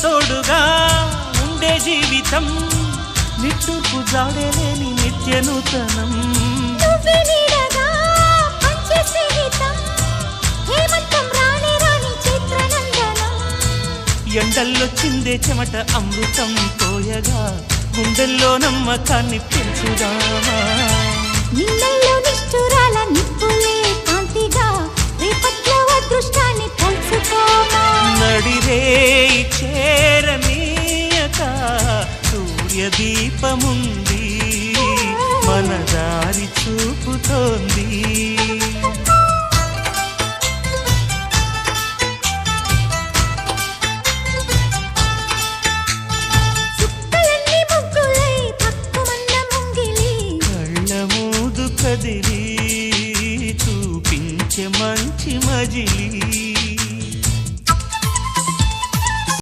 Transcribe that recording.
తోడుగా ఉండే జీవితం నిట్టూర్పు జాడలేని నిత్య నూతనం నువ్వే నీడగా పంచే స్నేహితం హేమంతం రాని రాని చిత్రనందనం. ఎండల్లో చిందే చెమట అమృతం పోయగా గుండెల్లో నమ్మకాన్ని పెంచుదామా. నిన్నల్లో నిష్ఠురాల నిప్పులే కాంతిగా రేపట్లో అదృష్టాన్ని తలుచుకోమా. నడిరే దివ్య దీపముంది మన దారి చూపుతోంది కదిలి చూపించే మంచి మజిలీ.